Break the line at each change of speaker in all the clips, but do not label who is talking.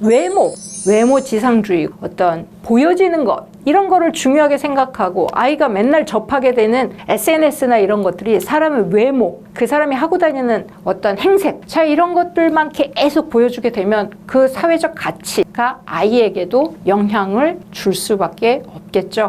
외모, 외모 지상주의, 어떤 보여지는 것, 이런 거를 중요하게 생각하고 아이가 맨날 접하게 되는 SNS나 이런 것들이 사람의 외모, 그 사람이 하고 다니는 어떤 행색, 자, 이런 것들만 계속 보여주게 되면 그 사회적 가치가 아이에게도 영향을 줄 수밖에 없겠죠.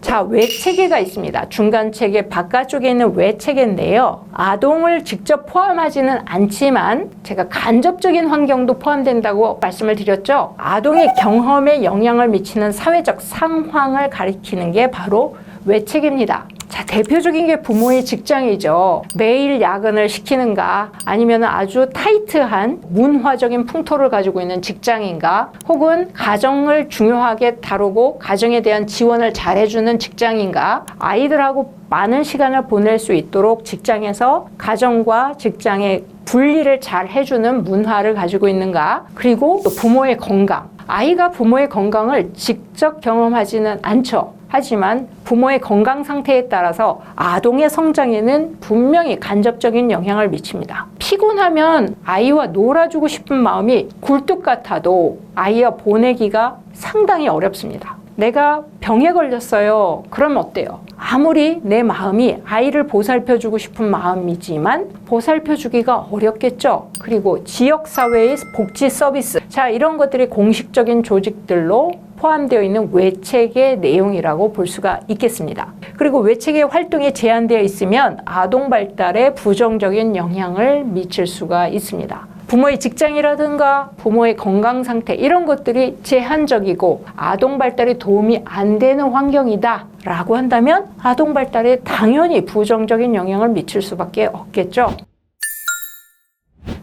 자, 외체계가 있습니다. 중간 체계 바깥쪽에 있는 외체계인데요. 아동을 직접 포함하지는 않지만 제가 간접적인 환경도 포함된다고 말씀을 드렸죠. 아동의 경험에 영향을 미치는 사회적 상황을 가리키는 게 바로 외체계입니다. 자, 대표적인 게 부모의 직장이죠. 매일 야근을 시키는가, 아니면 아주 타이트한 문화적인 풍토를 가지고 있는 직장인가, 혹은 가정을 중요하게 다루고 가정에 대한 지원을 잘해주는 직장인가, 아이들하고 많은 시간을 보낼 수 있도록 직장에서 가정과 직장의 분리를 잘 해주는 문화를 가지고 있는가, 그리고 또 부모의 건강. 아이가 부모의 건강을 직접 경험하지는 않죠. 하지만 부모의 건강 상태에 따라서 아동의 성장에는 분명히 간접적인 영향을 미칩니다. 피곤하면 아이와 놀아주고 싶은 마음이 굴뚝 같아도 아이와 보내기가 상당히 어렵습니다. 내가 병에 걸렸어요. 그럼 어때요? 아무리 내 마음이 아이를 보살펴주고 싶은 마음이지만 보살펴주기가 어렵겠죠. 그리고 지역사회의 복지 서비스. 자, 이런 것들이 공식적인 조직들로 포함되어 있는 외책의 내용이라고 볼 수가 있겠습니다. 그리고 외책의 활동이 제한되어 있으면 아동 발달에 부정적인 영향을 미칠 수가 있습니다. 부모의 직장이라든가 부모의 건강 상태 이런 것들이 제한적이고 아동 발달에 도움이 안 되는 환경이다 라고 한다면 아동 발달에 당연히 부정적인 영향을 미칠 수밖에 없겠죠.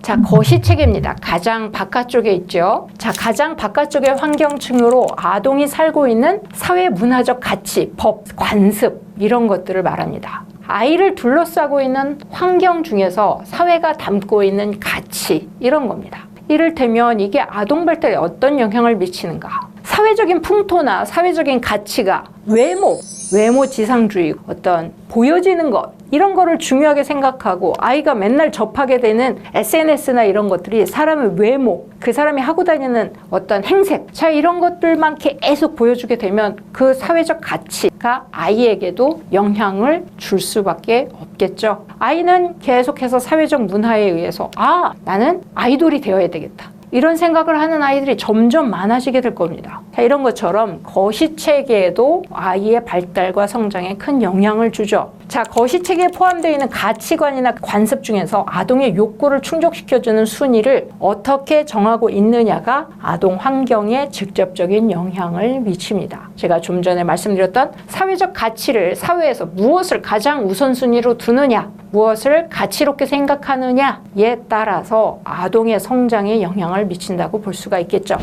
자, 거시 체계입니다. 가장 바깥쪽에 있죠. 자, 가장 바깥쪽의 환경층으로 아동이 살고 있는 사회 문화적 가치, 법, 관습 이런 것들을 말합니다. 아이를 둘러싸고 있는 환경 중에서 사회가 담고 있는 가치 이런 겁니다. 이를테면 이게 아동 발달에 어떤 영향을 미치는가? 사회적인 풍토나 사회적인 가치가 외모, 외모 지상주의, 어떤 보여지는 것, 이런 거를 중요하게 생각하고 아이가 맨날 접하게 되는 SNS나 이런 것들이 사람의 외모, 그 사람이 하고 다니는 어떤 행색, 자, 이런 것들만 계속 보여주게 되면 그 사회적 가치가 아이에게도 영향을 줄 수밖에 없겠죠. 아이는 계속해서 사회적 문화에 의해서 아, 나는 아이돌이 되어야 되겠다. 이런 생각을 하는 아이들이 점점 많아지게 될 겁니다. 자, 이런 것처럼 거시 체계에도 아이의 발달과 성장에 큰 영향을 주죠. 자, 거시체계에 포함되어 있는 가치관이나 관습 중에서 아동의 욕구를 충족시켜주는 순위를 어떻게 정하고 있느냐가 아동 환경에 직접적인 영향을 미칩니다. 제가 좀 전에 말씀드렸던 사회적 가치를 사회에서 무엇을 가장 우선순위로 두느냐, 무엇을 가치롭게 생각하느냐에 따라서 아동의 성장에 영향을 미친다고 볼 수가 있겠죠.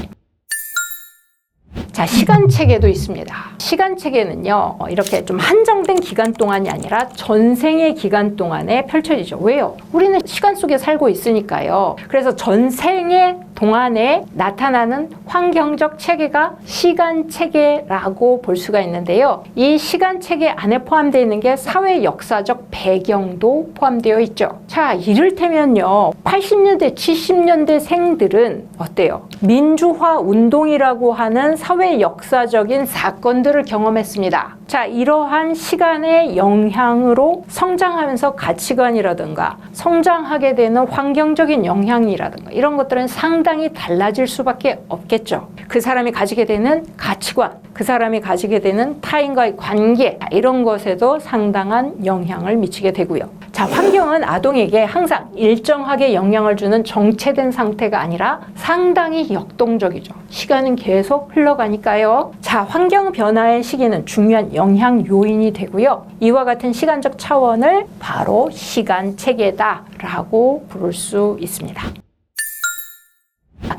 자, 시간 체계도 있습니다. 시간 체계는요, 어, 이렇게 좀 한정된 기간 동안이 아니라 전생의 기간 동안에 펼쳐지죠. 왜요? 우리는 시간 속에 살고 있으니까요. 그래서 전생의 동안에 나타나는 환경적 체계가 시간 체계라고 볼 수가 있는데요. 이 시간 체계 안에 포함되어 있는 게 사회 역사적 배경도 포함되어 있죠. 자, 이를테면요. 80년대, 70년대 생들은 어때요? 민주화 운동이라고 하는 사회 역사적인 사건들을 경험했습니다. 자, 이러한 시간의 영향으로 성장하면서 가치관이라든가 성장하게 되는 환경적인 영향이라든가 이런 것들은 상당히 달라질 수밖에 없겠죠. 그 사람이 가지게 되는 가치관, 그 사람이 가지게 되는 타인과의 관계 이런 것에도 상당한 영향을 미치게 되고요. 자, 환경은 아동에게 항상 일정하게 영향을 주는 정체된 상태가 아니라 상당히 역동적이죠. 시간은 계속 흘러가니까요. 자, 환경 변화의 시기는 중요한 영향 요인이 되고요. 이와 같은 시간적 차원을 바로 시간 체계다라고 부를 수 있습니다.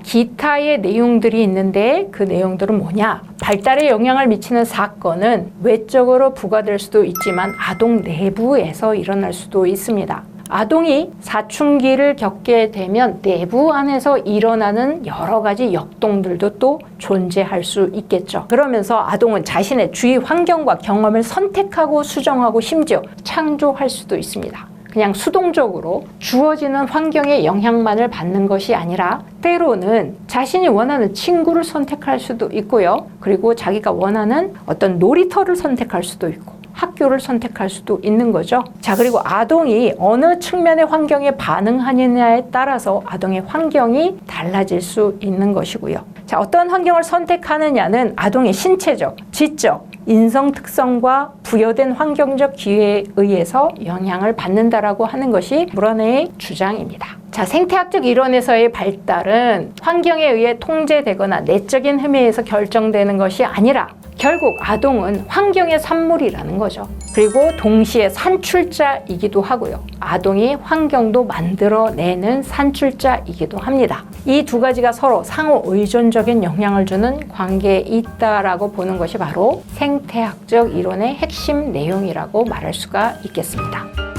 기타의 내용들이 있는데 그 내용들은 뭐냐? 발달에 영향을 미치는 사건은 외적으로 부과될 수도 있지만 아동 내부에서 일어날 수도 있습니다. 아동이 사춘기를 겪게 되면 내부 안에서 일어나는 여러 가지 역동들도 또 존재할 수 있겠죠. 그러면서 아동은 자신의 주위 환경과 경험을 선택하고 수정하고 심지어 창조할 수도 있습니다. 그냥 수동적으로 주어지는 환경의 영향만을 받는 것이 아니라 때로는 자신이 원하는 친구를 선택할 수도 있고요. 그리고 자기가 원하는 어떤 놀이터를 선택할 수도 있고 학교를 선택할 수도 있는 거죠. 자, 그리고 아동이 어느 측면의 환경에 반응하느냐에 따라서 아동의 환경이 달라질 수 있는 것이고요. 자, 어떤 환경을 선택하느냐는 아동의 신체적, 지적, 인성 특성과 부여된 환경적 기회에 의해서 영향을 받는다라고 하는 것이 물원의 주장입니다. 자, 생태학적 이론에서의 발달은 환경에 의해 통제되거나 내적인 힘에서 결정되는 것이 아니라 결국 아동은 환경의 산물이라는 거죠. 그리고 동시에 산출자이기도 하고요. 아동이 환경도 만들어내는 산출자이기도 합니다. 이 두 가지가 서로 상호 의존적인 영향을 주는 관계에 있다라고 보는 것이 바로 생태학적 이론의 핵심 내용이라고 말할 수가 있겠습니다.